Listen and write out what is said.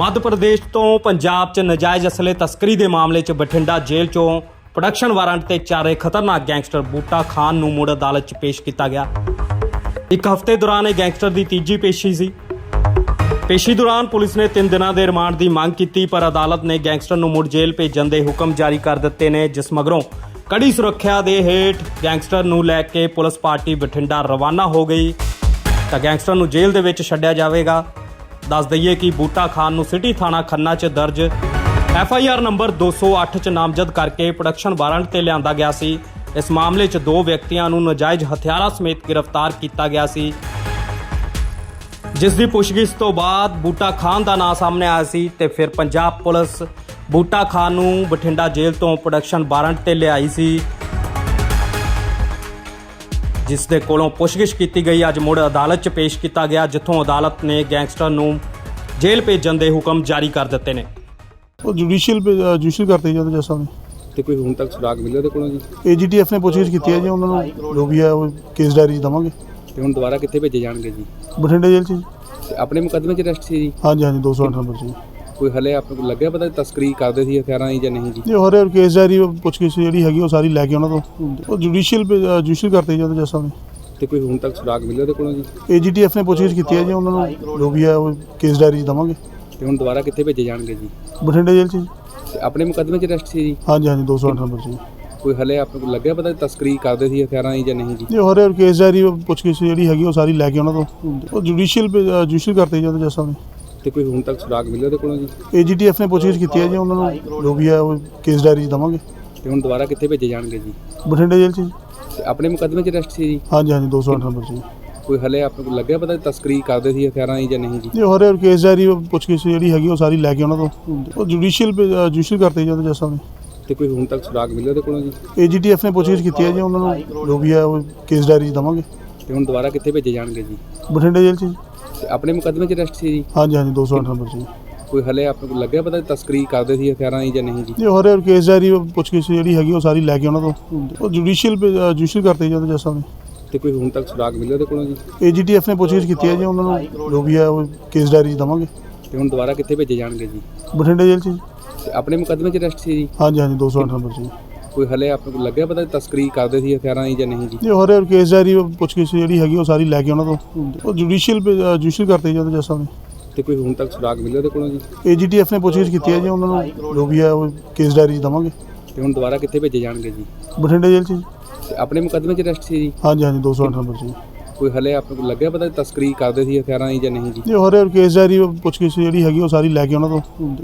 ਮੱਧ ਪ੍ਰਦੇਸ਼ ਤੋਂ ਪੰਜਾਬ 'ਚ ਨਜਾਇਜ਼ ਅਸਲੇ ਤਸਕਰੀ ਦੇ ਮਾਮਲੇ 'ਚ ਬਠਿੰਡਾ ਜੇਲ੍ਹ 'ਚੋਂ ਪ੍ਰੋਡਕਸ਼ਨ ਵਾਰੰਟ ਤੇ ਚਾਰੇ ਖਤਰਨਾਕ ਗੈਂਗਸਟਰ ਬੂਟਾ ਖਾਨ ਨੂੰ ਮੁੜ ਅਦਾਲਤ 'ਚ ਪੇਸ਼ ਕੀਤਾ ਗਿਆ। ਇੱਕ ਹਫ਼ਤੇ ਦੌਰਾਨ ਇਹ ਗੈਂਗਸਟਰ ਦੀ ਤੀਜੀ ਪੇਸ਼ੀ ਸੀ। ਪੇਸ਼ੀ ਦੌਰਾਨ ਪੁਲਿਸ ਨੇ 3 ਦਿਨਾਂ ਦੇ ਰਿਮਾਂਡ ਦੀ ਮੰਗ ਕੀਤੀ, ਪਰ ਅਦਾਲਤ ਨੇ ਗੈਂਗਸਟਰ ਨੂੰ ਮੁੜ ਜੇਲ੍ਹ ਭੇਜਣ ਦੇ ਹੁਕਮ ਜਾਰੀ ਕਰ ਦਿੱਤੇ ਨੇ, ਜਿਸ ਮਗਰੋਂ ਕੜੀ ਸੁਰੱਖਿਆ ਦੇ ਹੇਠ ਗੈਂਗਸਟਰ ਨੂੰ ਲੈ ਕੇ ਪੁਲਿਸ ਪਾਰਟੀ ਬਠਿੰਡਾ ਰਵਾਨਾ ਹੋ ਗਈ। ਤਾਂ ਗੈਂਗਸਟਰ ਨੂੰ ਜੇਲ੍ਹ ਦੇ ਵਿੱਚ ਛੱਡਿਆ ਜਾਵੇਗਾ। ਦੱਸ ਦਈਏ ਕਿ ਬੂਟਾ ਖਾਨ ਨੂੰ ਸਿਟੀ ਥਾਣਾ ਖੰਨਾ 'ਚ ਦਰਜ ਐਫ ਆਈ ਆਰ ਨੰਬਰ 208 'ਚ ਨਾਮਜ਼ਦ ਕਰਕੇ ਪ੍ਰੋਡਕਸ਼ਨ ਵਾਰੰਟ ਤੇ ਲਿਆਂਦਾ ਗਿਆ ਸੀ। ਇਸ ਮਾਮਲੇ 'ਚ ਦੋ ਵਿਅਕਤੀਆਂ ਨੂੰ ਨਜਾਇਜ਼ ਹਥਿਆਰਾਂ ਸਮੇਤ ਗ੍ਰਿਫਤਾਰ ਕੀਤਾ ਗਿਆ ਸੀ। ਜਿਸ ਦੀ ਪੁੱਛਗਿੱਛ ਤੋਂ ਬਾਅਦ ਬੂਟਾ ਖਾਨ ਦਾ ਨਾਂ ਸਾਹਮਣੇ ਆਇਆ ਸੀ ਤੇ ਫਿਰ ਪੰਜਾਬ ਪੁਲਿਸ ਬੂਟਾ ਖਾਨ ਨੂੰ ਬਠਿੰਡਾ ਜੇਲ੍ਹ ਤੋਂ ਪ੍ਰੋਡਕਸ਼ਨ ਵਾਰੰਟ ਤੇ ਲਿਆਈ ਸੀ। ਜਿਸ ਦੇ ਕੋਲੋਂ ਪੁੱਛਗਿੱਛ ਕੀਤੀ ਗਈ। ਅੱਜ ਮੁੜ ਅਦਾਲਤ 'ਚ ਪੇਸ਼ ਕੀਤਾ ਗਿਆ ਜਿੱਥੋਂ ਅਦਾਲਤ ਨੇ ਗੈਂਗਸਟਰ ਨੂੰ ਜੇਲ੍ਹ ਭੇਜਣ ਦੇ ਹੁਕਮ ਜਾਰੀ ਕਰ ਦਿੱਤੇ ਨੇ। ਉਹ ਜੁਡੀਸ਼ੀਅਲ ਜੁਡੀਸ਼ੀਅਲ ਕਰਤੇ ਜਦੋਂ ਜੱਜ ਸਾਹਿਬ ਨੇ। ਤੇ ਕੋਈ ਹੁਣ ਤੱਕ ਸੁਰਾਗ ਮਿਲਿਆ ਉਹਦੇ ਕੋਲੋਂ ਜੀ? ਏਜੀਟੀਐਫ ਨੇ ਪੁੱਛਗਿੱਛ ਕੀਤੀ ਹੈ ਜੀ ਉਹਨਾਂ ਨੂੰ ਜੋ ਵੀ ਹੈ ਉਹ ਕੇਸ ਡਾਇਰੀ 'ਚ ਦੇਵਾਂਗੇ। ਤੇ ਹੁਣ ਦੁਬਾਰਾ ਕਿੱਥੇ ਭੇਜੇ ਜਾਣਗੇ ਜੀ? ਬਠਿੰਡੇ ਜੇਲ੍ਹ 'ਚ ਜੀ। ਤੇ ਆਪਣੇ ਮੁਕੱਦਮੇ 'ਚ ਅਰੈਸਟ ਸੀ ਜੀ? ਹਾਂਜੀ ਹਾਂਜੀ 208 ਨੰਬਰ 'ਚ ਜੀ। ਕੋਈ ਹਲੇ ਆਪ ਨੂੰ ਲੱਗਿਆ ਪਤਾ ਤਸਕਰੀ ਕਰਦੇ ਸੀ ਹਥਿਆਰਾਂ ਦੀ ਜਾਂ ਨਹੀਂ ਜੀ ਇਹ ਹਰੇ ਕੇਸ ਡਾਇਰੀ ਪੁੱਛਗਿੱਛ ਜਿਹੜੀ ਹੈਗੀ ਉਹ ਸਾਰੀ ਲੈ ਕੇ ਉਹਨਾਂ ਤੋਂ। ਉਹ ਜੁਡੀਸ਼ੀਅਲ ਜੁਡੀਸ਼ੀਅਲ ਕਰਤੇ ਜਦੋਂ ਜੱਜ ਸਾਹਿਬ ਨੇ। ਤੇ ਕੋਈ ਹੁਣ ਤੱਕ ਸੁਰਾਗ ਮਿਲਿਆ ਉਹਦੇ ਕੋਲੋਂ ਜੀ? ਏਜੀਟੀਐਫ ਨੇ ਪੁੱਛਗਿੱਛ ਕੀਤੀ ਹੈ ਜੀ ਉਹਨਾਂ ਨੂੰ ਜੋ ਵੀ ਹੈ ਉਹ ਕੇਸ ਡਾਇਰੀ ਦੇਵਾਂਗੇ। ਤੇ ਹੁਣ ਦੁਬਾਰਾ ਕਿੱਥੇ ਭੇਜੇ ਜਾਣਗੇ ਜੀ? ਬਠਿੰਡੇ ਜੇਲ੍ਹ 'ਚ ਜੀ। ਤੇ ਆਪਣੇ ਮੁਕੱਦਮੇ 'ਚ ਅਰੈਸਟ ਸੀ ਜੀ? ਹਾਂਜੀ ਹਾਂਜੀ 208 ਨੰਬਰ 'ਚ ਜੀ। ਕੋਈ ਹਲੇ ਆਪ ਨੂੰ ਲੱਗਿਆ ਪਤਾ ਤਸਕਰੀ ਕਰਦੇ ਸੀ ਹਥਿਆਰਾਂ ਦੀ ਜਾਂ ਨਹੀਂ ਜੀ ਇਹ ਹਰੇ ਕੇਸ ਡਾਇਰੀ ਪੁੱਛਗਿੱਛ ਜਿਹੜੀ ਹੈਗੀ ਉਹ ਸਾਰੀ ਲੈ ਕੇ ਉਹਨਾਂ ਤੋਂ। ਉਹ ਜੁਡੀਸ਼ੀਅਲ ਜੁਡੀਸ਼ੀਅਲ ਕਰਤੇ ਜਦੋਂ ਜੱਜ ਸਾਹਿਬ ਨੇ। ਤੇ ਕੋਈ ਹੁਣ ਤੱਕ ਸੁਰਾਗ ਮਿਲਿਆ ਉਹਦੇ ਕੋਲੋਂ ਜੀ? ਏਜੀਟੀਐਫ ਨੇ ਪੁੱਛਗਿੱਛ ਕੀਤੀ ਹੈ ਜੀ ਉਹਨਾਂ ਨੂੰ ਜੋ ਵੀ ਹੈ ਉਹ ਕੇਸ ਡਾਇਰੀ 'ਚ ਦੇਵਾਂਗੇ। ਤੇ ਹੁਣ ਦੁਬਾਰਾ ਕਿੱਥੇ ਭੇਜੇ ਜਾਣਗੇ ਜੀ? ਬਠਿੰਡੇ ਜੇਲ੍ਹ 'ਚ ਜੀ। ਤੇ ਆਪਣੇ ਮੁਕੱਦਮੇ 'ਚ ਅਰੈਸਟ ਸੀ ਜੀ? ਹਾਂਜੀ ਹਾਂਜੀ 208 ਨੰਬਰ 'ਚ ਜੀ। ਕੋਈ ਹਲੇ ਆਪ ਨੂੰ ਲੱਗਿਆ ਪਤਾ ਤਸਕਰੀ ਕਰਦੇ ਸੀ ਹਥਿਆਰਾਂ ਦੀ ਜਾਂ ਨਹੀਂ ਜੀ? ਇਹ ਹਰੇ ਕੇਸ ਡਾਇਰੀ ਪੁੱਛਗਿੱਛ ਜਿਹੜੀ ਹੈਗੀ ਉਹ ਸਾਰੀ ਲੈ ਕੇ ਉਹਨਾਂ ਤੋਂ ਉਹ ਜੁਡੀਸ਼ੀਅਲ ਜੁਡੀਸ਼ੀਅਲ ਕਰਤੇ ਜਦੋਂ ਜੱਜ ਸਾਹਿਬ ਨੇ। ਤੇ ਕੋਈ ਹੁਣ ਤੱਕ ਸੁਰਾਗ ਮਿਲਿਆ ਉਹਦੇ ਕੋਲੋਂ ਜੀ? ਏਜੀਟੀਐਫ ਨੇ ਪੁੱਛਗਿੱਛ ਕੀਤੀ ਹੈ ਜੀ ਉਹਨਾਂ ਨੂੰ ਜੋ ਵੀ ਹੈ ਉਹ ਕੇਸ ਡਾਇਰੀ 'ਚ ਦੇਵਾਂਗੇ। ਤੇ ਹੁਣ ਦੁਬਾਰਾ ਕਿੱਥੇ ਭੇਜੇ ਜਾਣਗੇ ਜੀ? ਬਠਿੰਡੇ ਜੇਲ੍ਹ 'ਚ ਜੀ। ਆਪਣੇ ਮੁਕੱਦਮੇ 'ਚ ਅਰੈਸਟ ਸੀ ਜੀ? ਹਾਂਜੀ ਹਾਂਜੀ 208 ਨੰਬਰ ਜੀ। ਕੋਈ ਹਲੇ ਆਪ ਨੂੰ ਲੱਗਿਆ ਪਤਾ ਤਸਕਰੀ ਕਰਦੇ ਸੀ ਹਥਿਆਰਾਂ ਦੀ ਜਾਂ ਨਹੀਂ ਜੀ? ਇਹ ਹਰੇ ਕੇਸ ਡਾਇਰੀ ਪੁੱਛਗਿੱਛ ਜਿਹੜੀ ਹੈਗੀ ਉਹ ਸਾਰੀ ਲੈ ਕੇ ਉਹਨਾਂ ਤੋਂ। ਉਹ ਜੁਡੀਸ਼ੀਅਲ ਜੁਡੀਸ਼ੀਅਲ ਕਰਤੇ ਜਦੋਂ ਜੱਜ ਸਾਹਿਬ ਨੇ। ਤੇ ਕੋਈ ਹੁਣ ਤੱਕ ਸੁਰਾਗ ਮਿਲਿਆ ਉਹਦੇ ਕੋਲੋਂ ਜੀ? ਏਜੀਟੀਐਫ ਨੇ ਪੁੱਛਗਿੱਛ ਕੀਤੀ ਹੈ ਜੀ ਉਹਨਾਂ ਨੂੰ ਜੋ ਵੀ ਹੈ ਉਹ ਕੇਸ ਡਾਇਰੀ 'ਚ ਦੇਵਾਂਗੇ। ਤੇ ਹੁਣ ਦੁਬਾਰਾ ਕਿੱਥੇ ਭੇਜੇ ਜਾਣਗੇ ਜੀ? ਬਠਿੰਡੇ ਜੇਲ੍ਹ 'ਚ ਜੀ। ਆਪਣੇ ਮੁਕੱਦਮੇ 'ਚ ਅਰੈਸਟ ਸੀ ਜੀ? ਹਾਂਜੀ ਹਾਂਜੀ 208 ਨੰਬਰ ਜੀ। ਕੋਈ ਹਲੇ ਆਪ ਨੂੰ ਲੱਗਿਆ ਪਤਾ ਤਸਕਰੀ ਕਰਦੇ ਸੀ ਹਥਿਆਰਾਂ ਦੀ ਜਾਂ ਨਹੀਂ ਜੀ? ਇਹ ਹਰੇ ਕੇਸ ਡਾਇਰੀ ਪੁੱਛਗਿੱਛ ਜਿਹੜੀ ਹੈਗੀ ਉਹ ਸਾਰੀ ਲੈ ਕੇ ਉਹਨਾਂ ਤੋਂ ਉਹ ਜੁਡੀਸ਼ੀਅਲ ਜੁਡੀਸ਼ੀਅਲ ਕਰਤੇ ਜਦੋਂ ਜੱਜ ਸਾਹਿਬ ਨੇ। ਤੇ ਕੋਈ ਹੁਣ ਤੱਕ ਸੁਰਾਗ ਮਿਲਿਆ ਉਹਦੇ ਕੋਲੋਂ ਜੀ? ਏਜੀਟੀਐਫ ਨੇ ਪੁੱਛਗਿੱਛ ਕੀਤੀ ਹੈ ਜੀ ਉਹਨਾਂ ਨੂੰ ਜੋ ਵੀ ਹੈ ਉਹ ਕੇਸ ਡਾਇਰੀ ਦੇਵਾਂਗੇ। ਤੇ ਹੁਣ ਦੁਬਾਰਾ ਕਿੱਥੇ ਭੇਜੇ ਜਾਣਗੇ ਜੀ? ਬਠਿੰਡੇ ਜੇਲ੍ਹ 'ਚ ਜੀ। ਤੇ ਆਪਣੇ ਮੁਕੱਦਮੇ 'ਚ ਅਰੈਸਟ ਸੀ ਜੀ? ਹਾਂਜੀ ਹਾਂਜੀ 208 ਨੰਬਰ 'ਚ ਜੀ। ਕੋਈ ਹਲੇ ਆਪ ਨੂੰ ਲੱਗਿਆ ਪਤਾ ਤਸਕਰੀ ਕਰਦੇ ਸੀ ਹਥਿਆਰਾਂ ਦੀ ਜਾਂ ਨਹੀਂ ਜੀ? ਇਹ ਹਰੇ ਕੇਸ ਡਾਇਰੀ ਪੁੱਛਗਿੱਛ ਜਿਹੜੀ ਹੈਗੀ ਉਹ ਸਾਰੀ ਲੈ ਕੇ ਉਹਨਾਂ ਤੋਂ